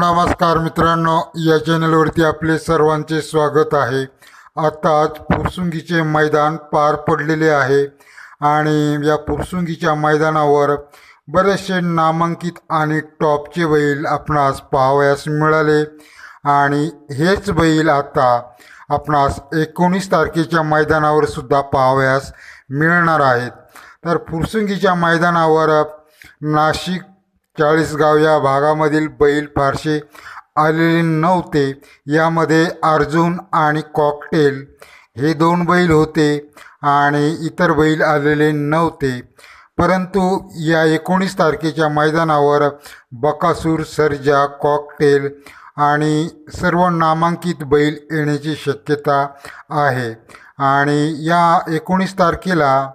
नमस्कार मित्रांनो या चॅनलवरती आपले सर्वांचे स्वागत आहे. आता आज फुरसुंगीचे मैदान पार पडलेले आहे आणि या फुरसुंगीच्या मैदानावर बरेचसे नामांकित आणि टॉपचे बैल आपणास पाहावयास मिळाले आणि हेच बैल आता आपणास एकोणीस तारखेच्या मैदानावर सुद्धा पाहावयास मिळणार आहेत. तर फुरसुंगीच्या मैदानावर नाशिक चाळीसगाव या भागामधील बैल फारसे आलेले नव्हते. यामध्ये अर्जुन आणि कॉकटेल हे दोन बैल होते आणि इतर बैल आलेले नव्हते. परंतु या एकोणीस तारखेच्या मैदानावर बकासूर सर्जा कॉकटेल आणि सर्व नामांकित बैल येण्याची शक्यता आहे. आणि या एकोणीस तारखेला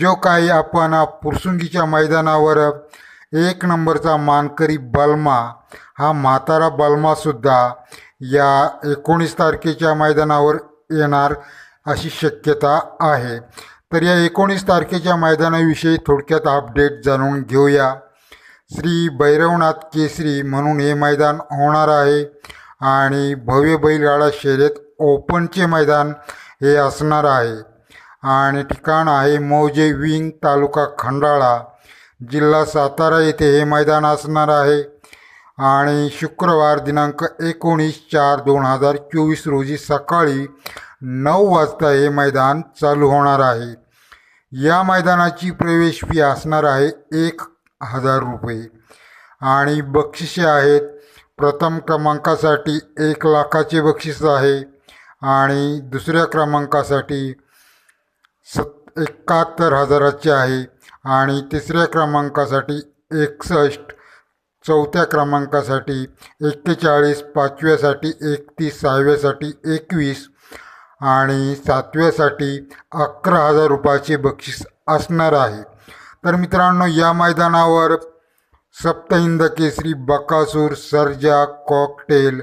जो काही आपण पुरसुंगीच्या मैदानावर एक नंबरचा मानकरी बालमा. हा म्हातारा बलमासुद्धा या एकोणीस तारखेच्या मैदानावर येणार अशी शक्यता आहे. तर या एकोणीस तारखेच्या मैदानाविषयी थोडक्यात अपडेट जाणून घेऊया. श्री भैरवनाथ केसरी म्हणून हे मैदान होणार आहे आणि भव्य बैलगाडा शर्यत ओपनचे मैदान हे असणार आहे. आणि ठिकाण आहे मौजे विंग तालुका खंडाळा. जिल्हा सातारा येथे हे मैदान असणार आहे. आणि शुक्रवार दिनांक एकोणीस चार दोन हजार चोवीस रोजी सकाळी नऊ वाजता हे मैदान चालू होणार आहे. या मैदानाची प्रवेश फी असणार आहे एक हजार रुपये. आणि बक्षिसे आहेत. प्रथम क्रमांकासाठी एक लाखाचे बक्षीस आहे. आणि दुसऱ्या क्रमांकासाठी सत् एकाहत्तर हजाराचे आहे. आणि तिसऱ्या क्रमांकासाठी एकसष्ट चौथ्या क्रमांकासाठी एक्केचाळीस पाचव्यासाठी एकतीस सहाव्यासाठी एकवीस आणि सातव्यासाठी अकरा हजार रुपयाचे बक्षीस असणार आहे. तर मित्रांनो या मैदानावर सप्तहिंद केसरी बकासूर सर्जा कॉकटेल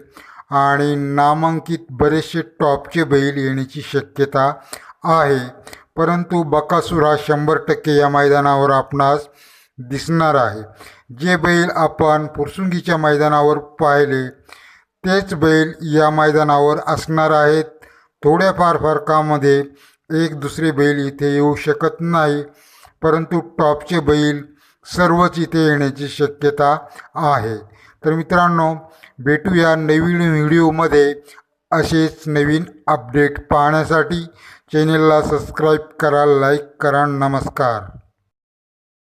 आणि नामांकित बरेचसे टॉपचे बैल येण्याची शक्यता आहे. परंतु बकासूर हा शंभर टक्के या मैदानावर आपणास दिसणार आहे. जे बैल आपण फुरसुंगीच्या मैदानावर पाहिले तेच बैल या मैदानावर असणार आहेत. थोड्याफार फरकामध्ये एक दुसरे बैल इथे येऊ शकत नाही परंतु टॉपचे बैल सर्वच इथे येण्याची शक्यता आहे. तर मित्रांनो भेटूया नवीन व्हिडिओमध्ये. असेच नवीन अपडेट पाहण्यासाठी चॅनेलला सबस्क्राईब करा लाईक करा नमस्कार.